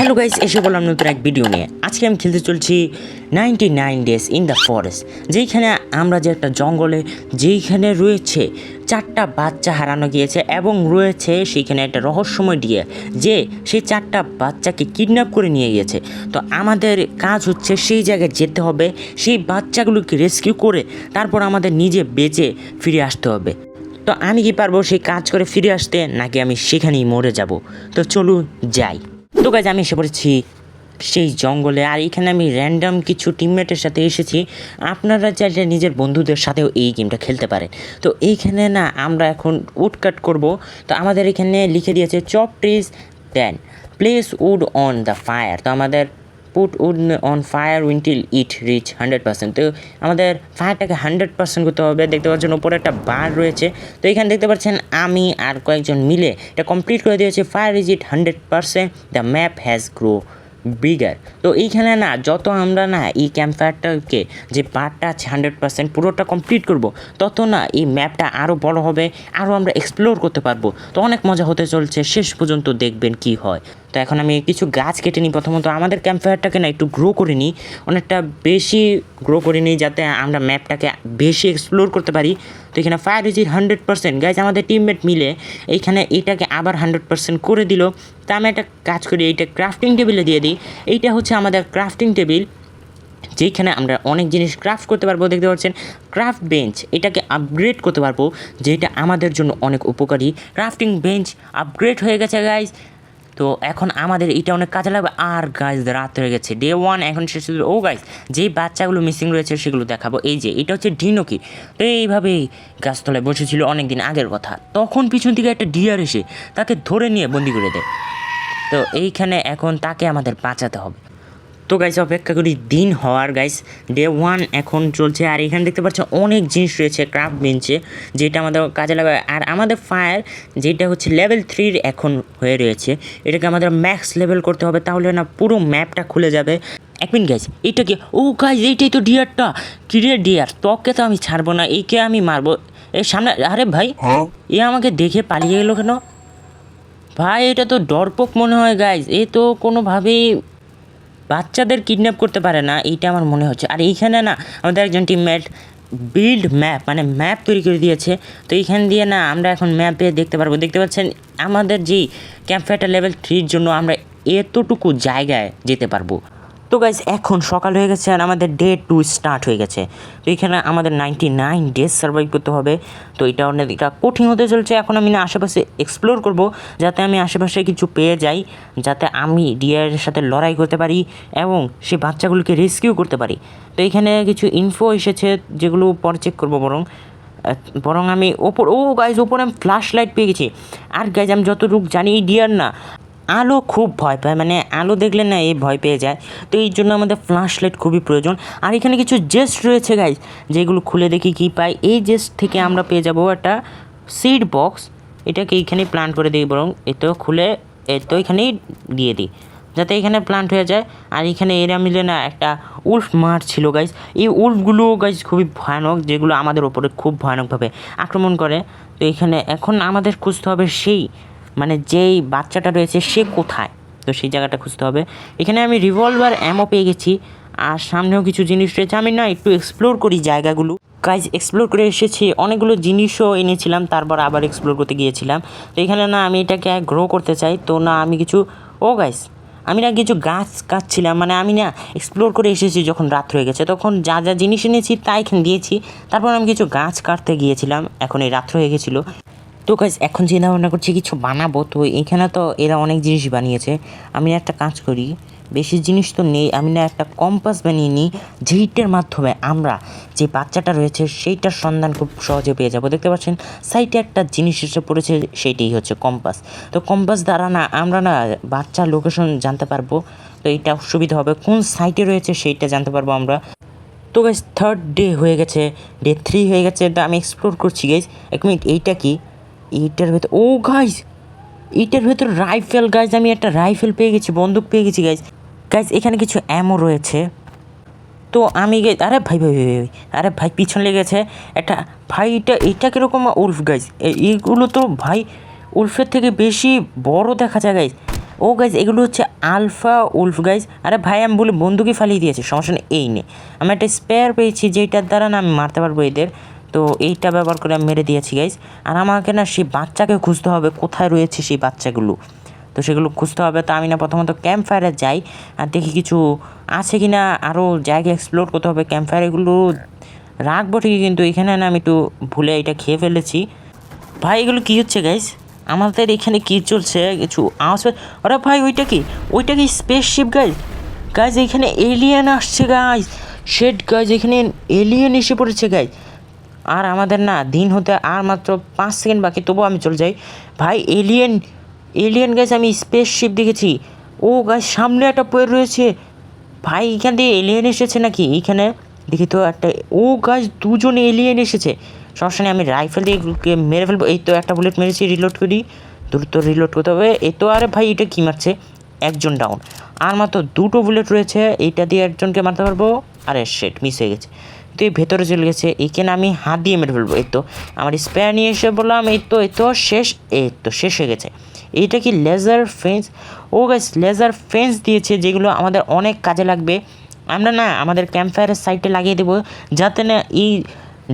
Hello guys এসে বললাম নতুন এক ভিডিও নিয়ে। আজকে আমি খেলতে চলছি ninety nine days in the forest যেইখানে আমরা যে একটা জঙ্গলে যেইখানে রয়েছে চারটা বাচ্চা হারানো গিয়েছে এবং রয়েছে সেইখানে একটা রহস্যময় দিয়ে যে সেই চারটা বাচ্চাকে কিডন্যাপ করে নিয়ে গিয়েছে। তো আমাদের কাজ হচ্ছে সেই জায়গায় যেতে হবে, সেই বাচ্চাগুলোকে রেস্কিউ করে তারপর আমাদের নিজে বেঁচে ফিরে আসতে হবে। তো আমি কি পারব সেই কাজ করে ফিরে আসতে, নাকি আমি সেখানেই মরে যাব? তো চলুন যাই। তো গাছ আমি এসে পড়েছি সেই জঙ্গলে, আর এখানে আমি র্যান্ডম কিছু টিমমেটের সাথে এসেছি। আপনারা চাইলে নিজের বন্ধুদের সাথেও এই গেমটা খেলতে পারে তো এইখানে না, আমরা এখন উড কাট করব। তো আমাদের এখানে লিখে দিয়েছে chop trees then place wood on the fire তো আমাদের put wood on fire until it reach hundred percent তো আমাদের ফায়ারটাকে হান্ড্রেড পার্সেন্ট করতে হবে। দেখতে পাচ্ছেন ওপরে একটা বার রয়েছে। তো এখানে দেখতে পাচ্ছেন আমি আর কয়েকজন মিলে এটা কমপ্লিট করে দিয়েছি। Fire is it hundred percent the map has grow bigger তো এইখানে না, যত আমরা না এই ক্যাম্পফায়ারটাকে যে পার্টটা আছে হান্ড্রেড পার্সেন্ট পুরোটা কমপ্লিট করব, তত না এই ম্যাপটা আরও বড় হবে আরও আমরা এক্সপ্লোর করতে পারব। তো অনেক মজা হতে চলছে। শেষ পর্যন্ত দেখবেন কি হয়। তো এখন আমি কিছু গাছ কেটে নিই প্রথমত। আমাদের ক্যাম্পফায়ারটাকে না একটু গ্রো করে নিই। অনেকটা বেশি গ্রো করে নিই যাতে আমরা ম্যাপটাকে বেশি এক্সপ্লোর করতে পারি। তো এখানে fire is hundred percent guys আমাদের টিমমেট মিলে এইখানে এইটাকে আবার হান্ড্রেড পার্সেন্ট করে দিল। তা আমি একটা কাজ করি, এইটা ক্রাফটিং টেবিলে দিয়ে দিই। এইটা হচ্ছে আমাদের ক্রাফটিং টেবিল যেইখানে আমরা অনেক জিনিস ক্রাফট করতে পারব, দেখতে পাচ্ছেন? ক্রাফট বেঞ্চ এটাকে আপগ্রেড করতে পারব, যেটা আমাদের জন্য অনেক উপকারী। ক্রাফটিং বেঞ্চ আপগ্রেড হয়ে গেছে গাইজ তো এখন আমাদের এটা অনেক কাজে লাগবে। আর গাইজ রাত হয়ে গেছে। ডে ওয়ান এখন শেষ। ও গাইজ যেই বাচ্চাগুলো মিসিং রয়েছে সেগুলো দেখাবো। এই যে, এটা হচ্ছে ডিনোকি তো এইভাবেই গাছতলায় বসেছিল অনেক দিন আগের কথা। তখন পিছন থেকে একটা ডিয়ার এসে তাকে ধরে নিয়ে বন্দি করে দেয়। তো এইখানে এখন তাকে আমাদের বাঁচাতে হবে। তো গাইস অপেক্ষা করি দিন হওয়ার গাইস ডে ওয়ান এখন চলছে। আর এখানে দেখতে পাচ্ছ অনেক জিনিস রয়েছে ক্রাফট বেঞ্চে যেটা আমাদের কাজে লাগাবে আর আমাদের ফায়ার যেটা হচ্ছে লেভেল থ্রির এখন হয়ে রয়েছে। এটাকে আমাদের ম্যাক্স লেভেল করতে হবে তাহলে না পুরো ম্যাপটা খুলে যাবে। এক মিনিট গাইস এইটাকে ও গাইস এইটাই তো ডিয়ারটা কিরে ডিয়ার তোকে তো আমি ছাড়বো না এইকে আমি মারবো। এর সামনে আরে ভাই এ আমাকে দেখে পালিয়ে গেলো কেন? ভাই এটা তো ডরপোক মনে হয় গাইজ এ তো কোনোভাবেই বাচ্চাদের কিডন্যাপ করতে পারে না, এইটা আমার মনে হচ্ছে। আর এইখানে না, আমাদের একজন টিমমেট বিল্ড ম্যাপ মানে ম্যাপ তৈরি করে দিয়েছে। তো এইখান দিয়ে না, আমরা এখন ম্যাপে দেখতে পারব। দেখতে পাচ্ছেন, আমাদের যেই ক্যাম্পফায়ারটা লেভেল থ্রির জন্য আমরা এতটুকু জায়গায় যেতে পারব। তো গাইজ এখন সকাল হয়ে গেছে আর আমাদের ডে টু স্টার্ট হয়ে গেছে। তো এখানে আমাদের নাইনটি নাইন ডেজ সার্ভাইভ করতে হবে। তো এটা অনেকটা কঠিন হতে চলছে। এখন আমি না আশেপাশে এক্সপ্লোর করব, যাতে আমি আশেপাশে কিছু পেয়ে যাই, যাতে আমি ডিয়ারের সাথে লড়াই করতে পারি এবং সে বাচ্চাগুলোকে রেস্কিউ করতে পারি। তো এখানে কিছু ইনফো এসেছে, যেগুলো পরে চেক করব বরং। বরং আমি ওপর ও গাইজ ওপরে আমি ফ্ল্যাশ লাইট পেয়ে গেছি। আর গাইজ আমি যতটুকু জানি ডিয়ার না। আলো খুব ভয় পায় মানে আলো দেখলে না এই ভয় পেয়ে যায়। তো এই জন্য আমাদের ফ্ল্যাশ লাইট খুবই প্রয়োজন। আর এখানে কিছু জেস্ট রয়েছে গাইজ যেগুলো খুলে দেখি কী পাই এই জেস্ট থেকে আমরা পেয়ে যাব একটা সিড বক্স এটাকে এইখানেই প্ল্যান করে দিই বরং এতো খুলে এতো এখানেই দিয়ে দিই, যাতে এখানে প্লান্ট হয়ে যায়। আর এখানে এরা মিলে না একটা উল্ফ মার ছিল গাইজ এই উল্ফগুলো গাইজ খুবই ভয়ানক, যেগুলো আমাদের ওপরে খুব ভয়ানকভাবে আক্রমণ করে। তো এখানে এখন আমাদের খুঁজতে হবে সেই মানে যেই বাচ্চাটা রয়েছে সে কোথায়? তো সেই জায়গাটা খুঁজতে হবে। এখানে আমি রিভলভার অ্যামও পেয়ে গেছি। আর সামনেও কিছু জিনিস রয়েছে। আমি না একটু এক্সপ্লোর করি জায়গাগুলো। কাজ এক্সপ্লোর করে এসেছি। অনেকগুলো জিনিসও এনেছিলাম, তারপর আবার এক্সপ্লোর করতে গিয়েছিলাম। তো এখানে না আমি এটাকে গ্রো করতে চাই। তো না আমি কিছু, ও গাইজ আমি না কিছু গাছ কাটছিলাম। মানে আমি না এক্সপ্লোর করে এসেছি যখন রাত হয়ে গেছে। তখন যা যা জিনিস এনেছি তাই দিয়েছি। তারপর আমি কিছু গাছ কাটতে গিয়েছিলাম। এখন এই রাত্র হয়ে গেছিল। তো গাইজ এখন চিন্তা ভাবনা করছি, কিছু বানাবো। তো এখানে তো এরা অনেক জিনিস বানিয়েছে। আমি একটা কাজ করি, বেশি জিনিস তো নেই, আমি না একটা কম্পাস বানিয়ে নিই যেইটার মাধ্যমে আমরা যে বাচ্চাটা রয়েছে, সেইটার সন্ধান খুব সহজে পেয়ে যাব। দেখতে পাচ্ছেন সাইটে একটা জিনিস এসে পড়েছে, সেইটাই হচ্ছে কম্পাস তো কম্পাস দ্বারা না আমরা না বাচ্চার লোকেশন জানতে পারব, তো এইটা সুবিধা হবে। কোন সাইটে রয়েছে, সেইটা জানতে পারব আমরা। তো গাইজ থার্ড ডে হয়ে গেছে ডে থ্রি হয়ে গেছে, তো আমি এক্সপ্লোর করছি গাইজ এক মিনিট এইটা কি? এইটার ভেতর ও গাইজ এইটার ভেতর রাইফেল গাইজ আমি একটা রাইফেল পেয়ে গেছি বন্দুক পেয়ে গেছি গাইজ গাইজ এখানে কিছু অ্যামো রয়েছে। তো আমি আরে ভাই ভাই ভাই ভাই, আরে ভাই পিছন লেগেছে। একটা ভাই এটা এটা কীরকম উল্ফ গাইজ এইগুলো তো ভাই উল্ফের থেকে বেশি বড় দেখা যায় গাইজ ও গাইজ এগুলো হচ্ছে আলফা উলফ গাইজ আরে ভাই আমি বলি বন্দুকই ফালিয়ে দিয়েছি সমস্যা নেই এই নেই আমি একটা স্পেয়ার পেয়েছি যেটার দ্বারা না আমি মারতে পারব এদের। তো এইটা ব্যবহার করে আমি মেরে দিয়েছি গাইজ আর আমাকে না সেই বাচ্চাকে খুঁজতে হবে, কোথায় রয়েছে সেই বাচ্চাগুলো। তো সেগুলো খুঁজতে হবে। তো আমি না প্রথমত ক্যাম্প ফায়ারে যাই, আর দেখি কিছু আছে কি না আরও জায়গা এক্সপ্লোর করতে হবে। ক্যাম্প ফায়ার এগুলো রাখব ঠিকই, কিন্তু এখানে না আমি একটু ভুলে এটা খেয়ে ফেলেছি। ভাই, এগুলো কী হচ্ছে গাইজ আমাদের এখানে কী চলছে? কিছু পা- আরে ভাই, ওইটা কি? ওইটা কি স্পেসশিপ গাইজ গাইজ এখানে এলিয়েন আসছে গাইজ শেড গাইজ এখানে এলিয়েন এসে পড়েছে গাইজ আর আমাদের না দিন হতে আর মাত্র পাঁচ সেকেন্ড বাকি, তবুও আমি চলে যাই। ভাই এলিয়েন এলিয়েন গাছ আমি স্পেসশিপ দেখেছি। ও গাছ সামনে একটা পড়ে রয়েছে। ভাই, এখান দিয়ে এলিয়েন এসেছে নাকি? এইখানে দেখি তো একটা, ও গাছ দুজন এলিয়েন এসেছে। নেই আমি রাইফেল দিয়ে মেরে ফেলব। এই তো একটা বুলেট মেরেছি রিলোড করি। দ্রুত রিলোড করতে হবে। এ তো, আরে ভাই, এটা কী মারছে? একজন ডাউন আর মাত্র দুটো বুলেট রয়েছে। এইটা দিয়ে একজনকে মারতে পারব। আরে শেট মিস হয়ে গেছে। তো এই ভেতরে চলে গেছে এখানে আমি হাত দিয়ে মেরে ফেলব। এই তো, আমার স্পেয়ার নিয়ে এসে বললাম, এই তো এই তো, শেষ, এই তো, শেষ হয়ে গেছে। এইটা কি লেজার ফেন্স ও গাছ লেজার ফেন্স দিয়েছে যেগুলো আমাদের অনেক কাজে লাগবে। আমরা না আমাদের ক্যাম্প ফায়ারের সাইডে লাগিয়ে দেবো, যাতে না এই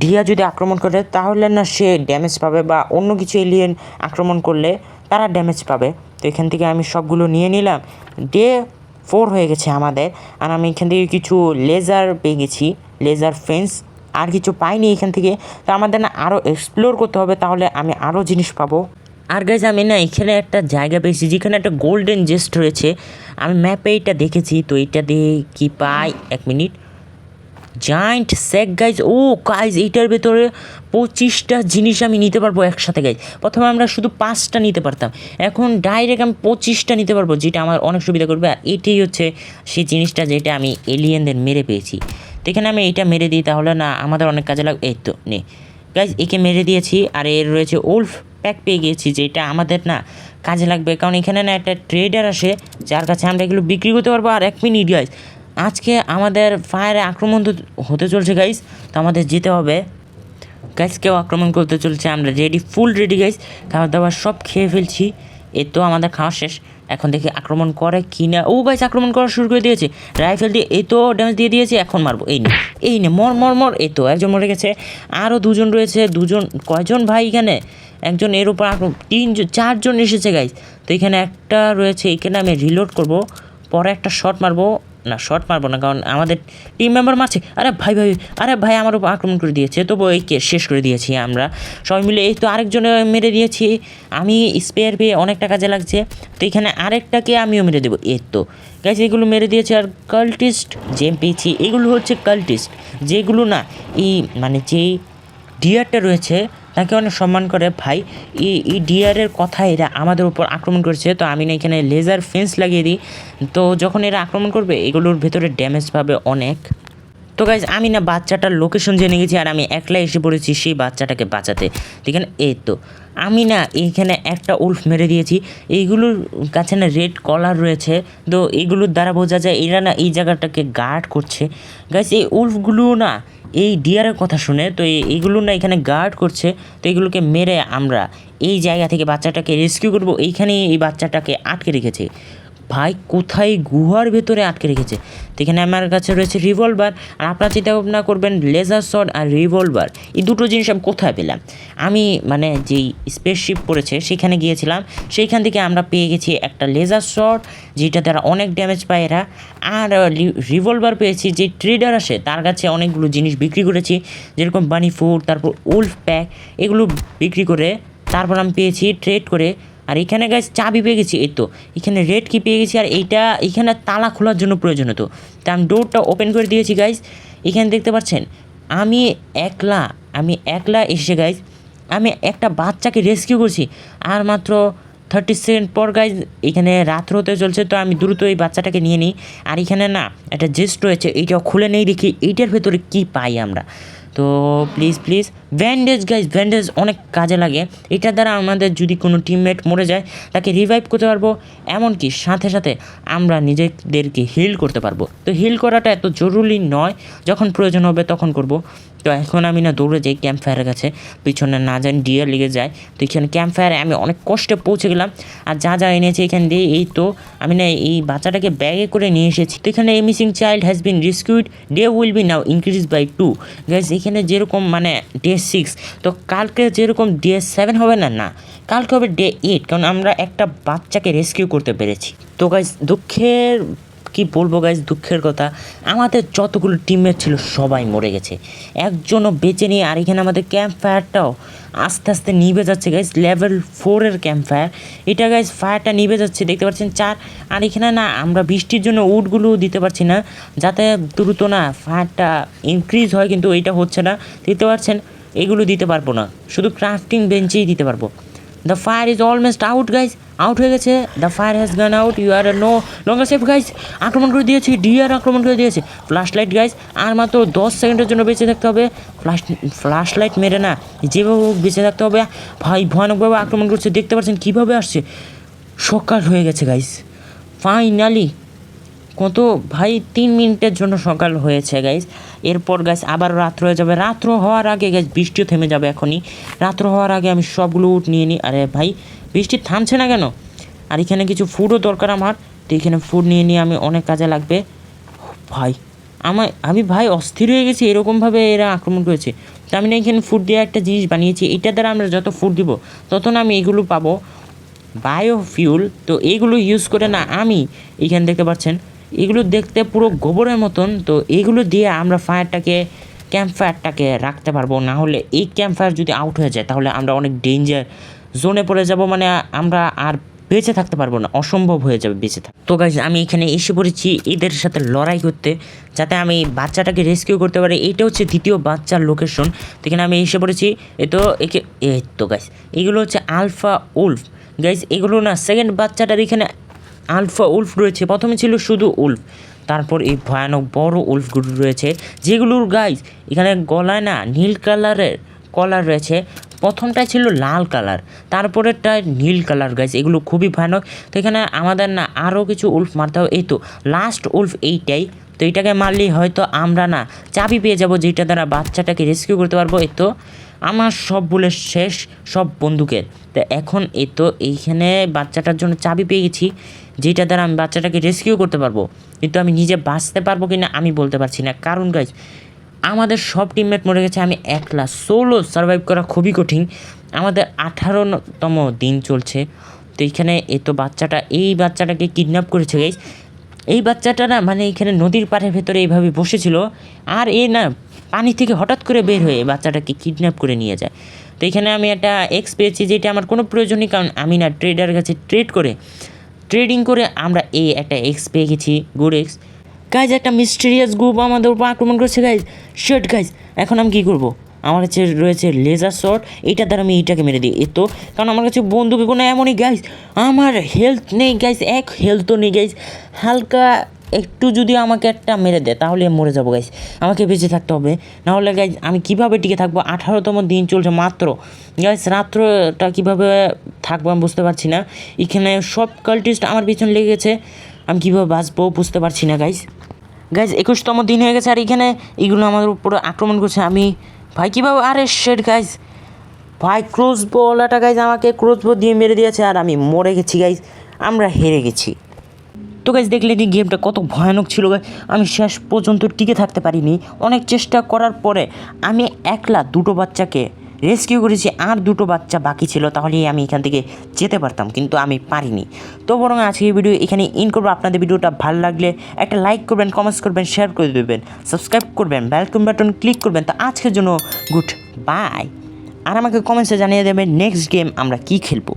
ডিয়া যদি আক্রমণ করে, তাহলে না সে ড্যামেজ পাবে বা অন্য কিছু এলিয়েন আক্রমণ করলে তারা ড্যামেজ পাবে। তো এখান থেকে আমি সবগুলো নিয়ে নিলাম। ডে ফোর হয়ে গেছে আমাদের, আর আমি এখান থেকে কিছু লেজার পেয়ে গেছি। লেজার ফেন্স আর কিছু পাইনি এখান থেকে। তো আমাদের না আরও এক্সপ্লোর করতে হবে, তাহলে আমি আরও জিনিস পাবো। আর গাইজ আমি না এখানে একটা জায়গা পেয়েছি, যেখানে একটা গোল্ডেন জেস্ট রয়েছে। আমি ম্যাপে এইটা দেখেছি, তো এটা দিয়ে কী পাই? এক minute giant sack guys oh guys এইটার ভেতরে পঁচিশটা জিনিস আমি নিতে পারব একসাথে গাইজ প্রথমে আমরা শুধু পাঁচটা নিতে পারতাম। এখন ডাইরেক্ট আমি পঁচিশটা নিতে পারব, যেটা আমার অনেক সুবিধা করবে। আর এটাই হচ্ছে সেই জিনিসটা যেটা আমি এলিয়েনদের মেরে পেয়েছি। তো এখানে আমি এইটা মেরে দিই, তাহলে না আমাদের অনেক কাজে লাগবে এই তো, নে। গাইজ একে মেরে দিয়েছি, আর এর রয়েছে উলফ প্যাক পেয়ে গিয়েছি, যেটা আমাদের না কাজে লাগবে। কারণ এখানে না একটা ট্রেডার আসে, যার কাছে আমরা এগুলো বিক্রি করতে পারব। আর এক মিনিট গাইজ আজকে আমাদের ফায়ারে আক্রমণ তো হতে চলছে গাইস তো আমাদের যেতে হবে। গাইজ কেউ আক্রমণ করতে চলছে, আমরা রেডি ফুল রেডি গাইস খাবার দাবার সব খেয়ে ফেলছি। এ তো আমাদের খাওয়া শেষ। এখন দেখি আক্রমণ করে কি না ও গাইজ আক্রমণ করা শুরু করে দিয়েছে। রাইফেল দিয়ে, এই তো ড্যামেজ দিয়ে দিয়েছে, এখন মারবো। এই নে এই নে, মর মর মর। এই তো একজন মরে গেছে। আরও দুজন রয়েছে, দুজন, কয়জন ভাই এখানে? একজন এর উপর আক্রমণ তিনজন চারজন এসেছে গাইস তো এখানে একটা রয়েছে, এখানে আমি রিলোড করব। পরে একটা শট মারবো। না শট মারবো না, কারণ আমাদের টিম মেম্বার মারছে। আরে ভাই ভাই, আরে ভাই, আমার উপর আক্রমণ করে দিয়েছে তবু এইকে শেষ করে দিয়েছি আমরা। সবাই মিলে এই তো আরেকজনে মেরে দিয়েছি। আমি স্পেয়ার পেয়ে অনেকটা কাজে লাগছে, তো এখানে আরেকটাকে আমিও মেরে দেবো। এর তো গাইজ এগুলো মেরে দিয়েছে আর কাল্টিস্ট জেম পেয়েছি। এগুলো হচ্ছে কাল্টিস্ট যেগুলো না এই মানে যেই ডিয়ারটা রয়েছে তাকে অনেক সম্মান করে, ভাই এই ডিয়ারের কথা এরা আমাদের উপর আক্রমণ করছে, তো আমি না এখানে লেজার ফেন্স লাগিয়ে দিই। তো যখন এরা আক্রমণ করবে, এগুলোর ভেতরে ড্যামেজ পাবে অনেক। তো গাইজ আমি না বাচ্চাটার লোকেশন জেনে গেছি আর আমি একলা এসে পড়েছি সেই বাচ্চাটাকে বাঁচাতে। দেখেন এই তো, আমি না এইখানে একটা উল্ফ মেরে দিয়েছি। এইগুলোর কাছে না রেড কলার রয়েছে, তো এগুলোর দ্বারা বোঝা যায় এরা না এই জায়গাটাকে গার্ড করছে। গাইজ এই উল্ফগুলো না এই ডিয়ারের কথা শুনে, তো এই- এইগুলো না এখানে গার্ড করছে, তো এগুলোকে মেরে আমরা এই জায়গা থেকে বাচ্চাটাকে রেস্কিউ করব। এইখানেই এই বাচ্চাটাকে আটকে রেখেছে। ভাই কোথায় গুহার ভেতরে আটকে রেখেছে? এখানে আমার কাছে রয়েছে রিভলভার আর আপনারা চিন্তা ভাবনা করবেন লেজার শট আর রিভলভার এই দুটো জিনিস আমি কোথায় পেলাম? আমি মানে যেই স্পেসশিপ পড়েছে সেখানে গিয়েছিলাম, সেইখান থেকে আমরা পেয়ে গেছি একটা লেজার শট যেটা তারা অনেক ড্যামেজ পায় এরা। আর রিভলভার পেয়েছি যে ট্রেডার আসে, তার কাছে অনেকগুলো জিনিস বিক্রি করেছি, যেরকম বানি ফুড তারপর উলফ প্যাক এগুলো বিক্রি করে তারপর আমি পেয়েছি ট্রেড করে আর এখানে গাছ চাবি পেয়ে গেছি, এই তো। এখানে রেড কি পেয়ে গেছি, আর এইটা এখানে তালা খোলার জন্য প্রয়োজন হতো। তা আমি ডোরটা ওপেন করে দিয়েছি গাইজ এখানে দেখতে পাচ্ছেন, আমি একলা আমি একলা এসে গাইজ আমি একটা বাচ্চাকে রেস্কিউ করছি, আর মাত্র থার্টি সেকেন্ড পর গাইজ এখানে রাত্র হতে চলছে, তো আমি দ্রুত এই বাচ্চাটাকে নিয়ে নিই। আর এখানে না, একটা জেস্ট রয়েছে এইটাও খুলে নেই দেখি, এইটার ভেতরে কী পাই আমরা। তো please please bandage guys bandage অনেক কাজে লাগে। এটা দ্বারা আমাদের যদি কোনো টিমমেট মরে যায়, তাকে রিভাইভ করতে পারব, এমনকি সাথে সাথে আমরা নিজেদেরকে হিল করতে পারব। তো হিল করাটা এত জরুরি নয়, যখন প্রয়োজন হবে তখন করব। তো এখন আমি না দৌড়ে যাই ক্যাম্প ফায়ারের কাছে, পিছনে না জানি ডিয়ার লেগে যায়। তো এখানে ক্যাম্প ফায়ারে আমি অনেক কষ্টে পৌঁছে গেলাম, আর যা যা এনেছি এখান দিয়ে, এই তো আমি না এই বাচ্চাটাকে ব্যাগে করে নিয়ে এসেছি। তো এখানে এই missing child has been rescued day will be now increase by two guys এখানে যেরকম মানে ডে সিক্স তো কালকে যেরকম ডে সেভেন হবে না না, কালকে হবে ডে এইট কারণ আমরা একটা বাচ্চাকে রেস্কিউ করতে পেরেছি। তো গাইজ দুঃখের, কি বলব গাইজ দুঃখের কথা, আমাদের যতগুলো টিমমেট ছিল সবাই মরে গেছে। একজনও বেঁচে নিয়ে আর এখানে আমাদের ক্যাম্প ফায়ারটাও আস্তে আস্তে নিভে যাচ্ছে গাইজ লেভেল ফোরের ক্যাম্প ফায়ার এটা গাইজ ফায়ারটা নিভে যাচ্ছে, দেখতে পাচ্ছেন চার, আর এখানে না, আমরা বৃষ্টির জন্য উডগুলো দিতে পারছি না, যাতে দ্রুত না ফায়ারটা ইনক্রিজ হয়, কিন্তু এইটা হচ্ছে না। দেখতে পাচ্ছেন এগুলো দিতে পারব না। শুধু ক্রাফটিং বেঞ্চেই দিতে পারব। The fire is almost out guys out হয়ে গেছে। The fire has gone out you are no longer safe guys আক্রমণ করে দিয়েছি। ডিআর আক্রমণ করে দিয়েছে। ফ্ল্যাশ লাইট গাইজ আর মাত্র দশ সেকেন্ডের জন্য বেঁচে থাকতে হবে। ফ্ল্যাশ ফ্ল্যাশ লাইট মেরে না। যেভাবে বেঁচে থাকতে হবে। ভাই, ভয়ানকভাবে আক্রমণ করছে। দেখতে পাচ্ছেন কীভাবে আসছে। সকাল হয়ে গেছে গাইজ ফাইনালি কত ভাই, তিন মিনিটের জন্য সকাল হয়েছে গাইজ এরপর গাইজ আবার রাত্র হয়ে যাবে। রাত্র হওয়ার আগে গাইজ বৃষ্টিও থেমে যাবে এখনই। রাত্র হওয়ার আগে আমি সবগুলো উঠ নিয়ে নিই আরে ভাই, বৃষ্টি থামছে না কেন? আর এখানে কিছু ফুডও দরকার আমার। তো এখানে ফুড নিয়ে নিয়ে আমি অনেক কাজে লাগবে। ভাই, আমার, আমি ভাই অস্থির হয়ে গেছি, এরকমভাবে এরা আক্রমণ করেছে। তো আমি না এখানে ফুড দিয়ে একটা জিনিস বানিয়েছি। এটা দ্বারা আমরা যত ফুড দিব, তত না আমি এগুলো পাবো। বায়োফিউল তো এইগুলো ইউজ করে না আমি এখানে দেখতে পাচ্ছেন এগুলো দেখতে পুরো গোবরের মতন, তো এইগুলো দিয়ে আমরা ফায়ারটাকে ক্যাম্প ফায়ারটাকে রাখতে পারব। না হলে এই ক্যাম্প ফায়ার যদি আউট হয়ে যায়, তাহলে আমরা অনেক ডেঞ্জার জোনে পড়ে যাব মানে আমরা আর বেঁচে থাকতে পারব না, অসম্ভব হয়ে যাবে বেঁচে থাক। তো গাইজ আমি এখানে এসে পড়েছি এদের সাথে লড়াই করতে, যাতে আমি বাচ্চাটাকে রেস্কিউ করতে পারি। এইটা হচ্ছে দ্বিতীয় বাচ্চার লোকেশন তো এখানে আমি এসে পড়েছি, এ তো একে এই তো গাইজ এগুলো হচ্ছে আলফা উলফ গাইজ এগুলো না সেকেন্ড বাচ্চাটার এখানে আলফা উল্ফ রয়েছে। প্রথমে ছিল শুধু উল্ফ, তারপর এই ভয়ানক বড় উল্ফগুলো রয়েছে। যেগুলোর গাইজ এখানে গলায় না নীল কালারের কলার রয়েছে। প্রথমটা ছিল লাল কালার তারপরেরটা নীল কালার গাইজ এগুলো খুবই ভয়ানক। তো এখানে আমাদের না আরও কিছু উল্ফ মারতে হবে। এই তো লাস্ট উল্ফ এইটাই। তো এটাকে মারলেই হয়তো আমরা না চাবি পেয়ে যাব যেটা দ্বারা বাচ্চাটাকে রেস্কিউ করতে পারব। এ তো আমার সব বলে শেষ, সব বন্দুকের তো এখন এ তো এইখানে বাচ্চাটার জন্য চাবি পেয়ে গেছি, যেটা দ্বারা আমি বাচ্চাটাকে রেস্কিউ করতে পারব। কিন্তু আমি নিজে বাঁচতে পারব কি না আমি বলতে পারছি না। কারণ গাইজ আমাদের সব টিমমেট মরে গেছে, আমি একলা। সোলো সার্ভাইভ করা খুবই কঠিন। আমাদের আঠারোতম দিন চলছে। তো এইখানে এ তো বাচ্চাটা, এই বাচ্চাটাকে কিডন্যাপ করেছে গাইজ এই বাচ্চাটা না মানে এখানে নদীর পাড়ের ভেতরে এইভাবে বসেছিল, আর এ না পানি থেকে হঠাৎ করে বের হয়ে বাচ্চাটাকে কিডন্যাপ করে নিয়ে যায়। তো এখানে আমি একটা এক্স পেয়েছি যেটা আমার কোনো প্রয়োজন নেই কারণ আমি না ট্রেডারের কাছে ট্রেড করে ট্রেডিং করে আমরা এই একটা এক্স পেয়ে গেছি গুড এক্স গাইজ একটা মিস্টেরিয়াস গ্রুপ আমাদের উপর আক্রমণ করছে গাইজ শেট গাইজ এখন আমি কী করব? আমার কাছে রয়েছে লেজার শট এইটা দ্বারা আমি এইটাকে মেরে দিই। এ তো, কারণ আমার কাছে বন্দুকে কোনো এমনই গাইজ আমার হেলথ নেই গাইজ এক হেলথও নেই গাইজ হালকা একটু যদি আমাকে একটা মেরে দেয়, তাহলে মরে যাব গাইজ আমাকে বেঁচে থাকতে হবে। নাহলে গাইজ আমি কীভাবে টিকে থাকব? আঠারোতম দিন চলছে মাত্র। গাইজ রাত্রটা কীভাবে থাকব আমি বুঝতে পারছি না। এখানে সব কাল্টিস্ট আমার পিছনে লেগেছে আমি কীভাবে বাঁচবো বুঝতে পারছি না গাইজ গাইজ একুশতম দিন হয়ে গেছে, আর এখানে এগুলো আমাদের উপরে আক্রমণ করছে। আমি ভাই, কীভাবে? আরে শেড গাইজ ভাই ক্রোজ বলাটা গাইজ আমাকে ক্রোজ বো দিয়ে মেরে দিয়েছে আর আমি মরে গেছি গাইজ আমরা হেরে গেছি। তো গাইজ দেখলে এই গেমটা কত ভয়ানক ছিল গাই আমি শেষ পর্যন্ত টিকে থাকতে পারিনি। অনেক চেষ্টা করার পরে আমি একলা দুটো বাচ্চাকে রেস্কিউ করেছি, আর দুটো বাচ্চা বাকি ছিল, তাহলেই আমি এখান থেকে যেতে পারতাম, কিন্তু আমি পারিনি। তো বরং আজকে ভিডিও এখানে ইন করব। আপনাদের ভিডিওটা ভালো লাগলে একটা লাইক করবেন কমেন্টস করবেন শেয়ার করে দেবেন সাবস্ক্রাইব করবেন বেলকম বাটন ক্লিক করবেন। তো আজকের জন্য গুড বাই আর আমাকে কমেন্টসে জানিয়ে দেবেন নেক্সট গেম আমরা কী খেলব?